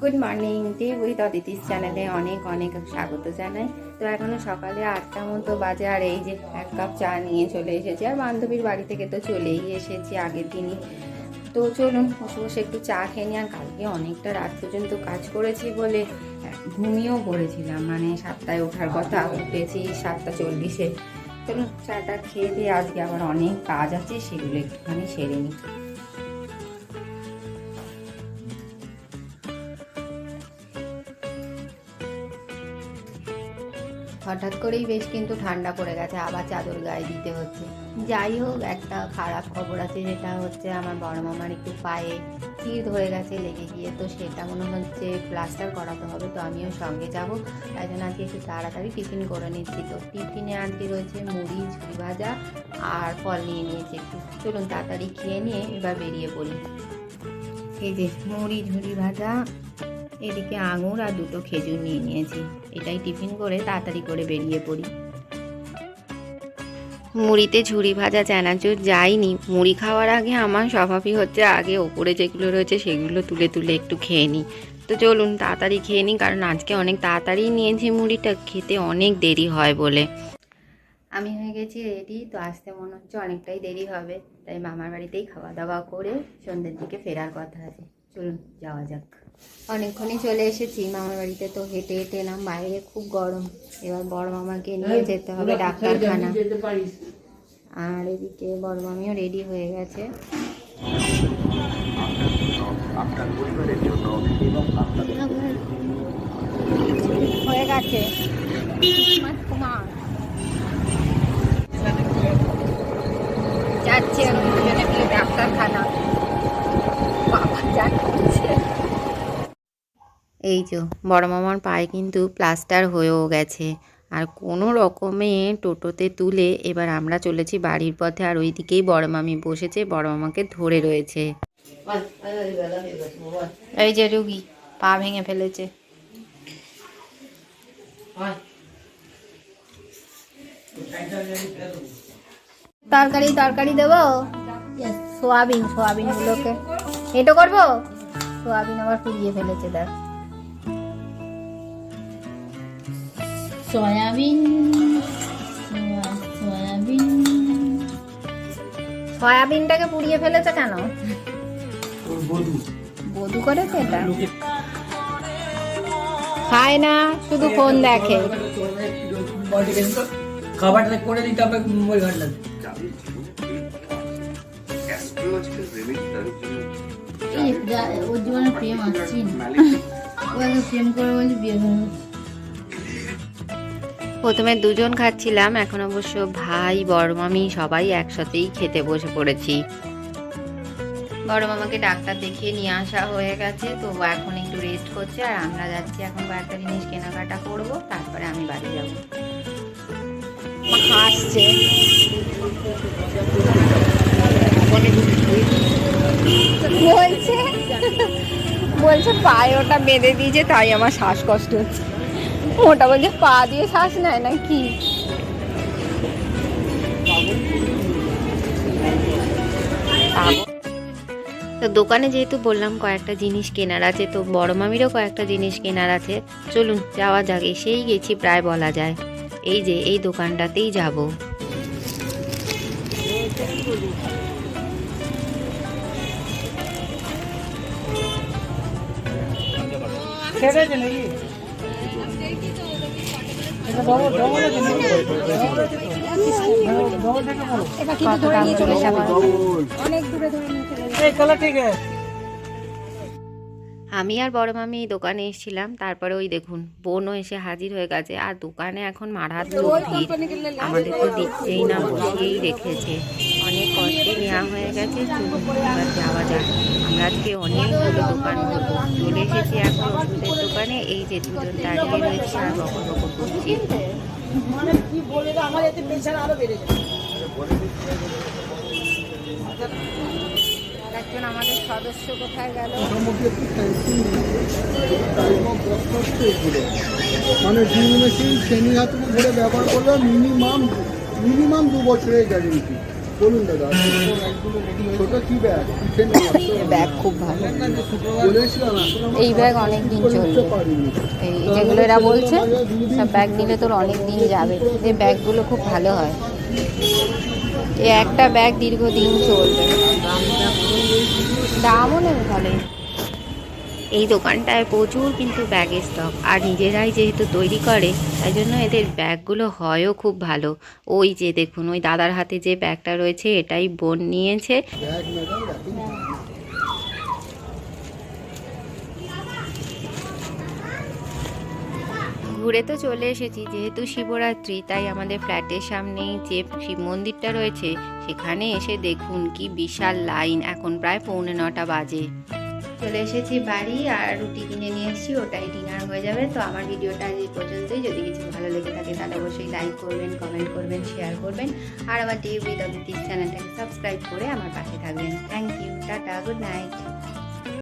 Good morning day with Aditi's চ্যানেলে অনেক অনেক স্বাগত জানাই। তো এখনও সকালে আটটা মতো বাজে, আর এই যে এক কাপ চা নিয়ে চলে এসেছি। আর বান্ধবীর বাড়ি থেকে তো চলেই এসেছি আগের দিনই। তো চলুন, বসে বসে একটু চা খেয়ে নিই। আর কালকে অনেকটা রাত পর্যন্ত কাজ করেছি বলে ঘুমিয়েও পড়েছিলাম। মানে সাতটায় ওঠার কথা, উঠেছি সাতটা চল্লিশে। চলুন, চাটা খেয়ে দিয়ে আজকে আবার অনেক কাজ আছে, সেগুলো একটুখানি সেরে নিই। হঠাৎ করেই বেশ কিন্তু ঠান্ডা পড়ে গেছে, আবার চাদর গায়ে দিতে হচ্ছে। যাই হোক, একটা খারাপ খবর আছে, যেটা হচ্ছে আমার বড় মামার একটু পায়ে তীর ধরে গেছে, লেগে গিয়ে। তো সেটা মনে হচ্ছে প্লাস্টার করাতে হবে, তো আমিও সঙ্গে যাব। তাই জন্য আজকে একটু তাড়াতাড়ি টিফিন করে নিচ্ছি। তো টিফিনে আজকে রয়েছে মুড়ি, ঝুড়ি ভাজা আর ফল নিয়ে নিয়েছি একটু। চলুন তাড়াতাড়ি খেয়ে নিয়ে এবার বেরিয়ে পড়ি। এই যে মুড়ি, ঝুড়ি ভাজা এদিকে আঙুর আর দুটো খেজুর নিয়ে নিয়েছি। এটাই টিফিন করে তাড়াতাড়ি করে বেরিয়ে পড়ি। মুড়িতে ঝুড়ি ভাজা চানাচুর যাইনি। মুড়ি খাওয়ার আগে আমার স্বভাবই হচ্ছে আগে ওপরে যেগুলো রয়েছে সেগুলো তুলে তুলে একটু খেয়ে নিই। তো চলুন তাড়াতাড়ি খেয়ে নিই, কারণ আজকে অনেক তাড়াতাড়ি নিয়েছি মুড়িটা, খেতে অনেক দেরি হয় বলে। আমি হয়ে গেছি রেডি তো আসতে মনে হচ্ছে অনেকটাই দেরি হবে। তাই মামার বাড়িতেই খাওয়া দাওয়া করে সন্ধ্যের দিকে ফেরার কথা আছে। চলুন যাওয়া যাক। অনেকক্ষণই চলে এসেছি মামার বাড়িতে তো হেঁটে হেঁটে এলাম বাইরে খুব গরম। এবার বড় মামাকে নিয়ে যেতে হবে ডাক্তারখানা। আর এদিকে বড় মামিও রেডি হয়ে গেছে। আপনাদের হয়ে গেছে। কুমার যাচ্ছে এখন দুজনে মিলে ডাক্তারখানা বাবা যাচ্ছে এই যে, বড় মামার পায়ে কিন্তু প্লাস্টার হয়েও গেছে। আর কোনো রকমে টোটোতে তুলে এবার আমরা চলেছি বাড়ির পথে আর ওই দিকেই বড় মামি বসেছে, বড় মামাকে ধরে রয়েছে। এই যে রুগী, পা ভেঙে ফেলেছে। তরকারি তরকারি দেবো? সোয়াবিন সোয়াবিন গুলোকে এটো করব? সোয়াবিন আবার পুড়িয়ে ফেলেছে, দেখ। সয়াবিন সয়াবিন সয়াবিনটাকে পুড়িয়ে ফেলেছে কেন? বধু। করেছে এটা? খায় না শুধু ফোন দেখে। খাবারটা করে দিতে হবে এই যা- ওর জীবনে প্রেম আসছি না ও প্রেম করে বলছে বিয়ে। প্রথমে দুজন খাচ্ছিলাম, এখন অবশ্য ভাই, বড় মামি সবাই একসাথেই খেতে বসে পড়েছি। বড় মামাকে ডাক্তার দেখিয়ে নিয়ে আসা হয়ে গেছে, তো এখন একটু রেস্ট করছে, আর আমরা যাচ্ছি এখন কয়েকটা জিনিস কেনাকাটা করব, তারপরে আমি বাড়ি যাব। হাসছে বলছে বলছে পায়ে ওটা বেঁধে দিয়েছে, তাই আমার শ্বাসকষ্ট হচ্ছে। ওটা বলছে পা দিয়ে শ্বাস নেয় না কি তো দোকানে যেহেতু বললাম কয়েকটা জিনিস কেনার আছে তো বড় মামিরও কয়েকটা জিনিস কেনার আছে। চলুন যাওয়া যাক এসেই গেছি প্রায় বলা যায়। এই যে এই দোকানটাতেই যাব। আমি আর বড় মামি দোকানে এসেছিলাম, তারপরে ওই দেখুন, বোনও এসে হাজির হয়ে গেছে, আর দোকানে এখন ভিড় আমাদের তো দিচ্ছেই না বসিয়েই রেখেছে। অনেক কষ্টে নেওয়া হয়ে গেছে যাওয়া যাক। আমরা আজকে অনেকগুলো দোকান এই যে দুজন দাঁড়িয়ে রয়েছে আর বকর বকর আর একজন আমাদের সদস্য কোথায় মানে মেশিন শ্রেণি হাতুড়ি ধরে ব্যবহার করলে মিনিমাম মিনিমাম দু বছরের গ্যারেন্টি বলুন দাদা। ছোট কি ব্যাগ? ব্যাগ? খুব ভালো। এই ব্যাগ অনেক দিন চলবে। এই যেগুলো এরা বলছে সব ব্যাগ নিলে তোর অনেক দিন যাবে। এই ব্যাগগুলো খুব ভালো হয়। এই একটা ব্যাগ দীর্ঘদিন চলবে। দামও নেবে ভালোই। এই দোকানটায় প্রচুর কিন্তু ব্যাগের স্টক আর নিজেরাই যেহেতু তৈরি করে, তাই জন্য এদের ব্যাগগুলো হয়ও খুব ভালো। ওই যে দেখুন, ওই দাদার হাতে যে ব্যাগটা রয়েছে, এটাই বোন নিয়েছে। ঘুরে তো চলে এসেছি, যেহেতু শিবরাত্রি, তাই আমাদের ফ্ল্যাটের সামনেই যে শিব মন্দিরটা রয়েছে, সেখানে এসে দেখুন কি বিশাল লাইন। এখন প্রায় পৌনে নটা বাজে। চলে এসেছি বাড়ি আর রুটি কিনে নিয়ে এসেছি, ওটাই ডিনার হয়ে যাবে। তো আমার ভিডিওটা এই পর্যন্তই। যদি কিছু ভালো লেগে থাকে তাহলে অবশ্যই লাইক করবেন কমেন্ট করবেন শেয়ার করবেন। আর আমার টিভি উইথ চ্যানেলটাকে সাবস্ক্রাইব করে আমার পাশে থাকবেন। Thank you tata good night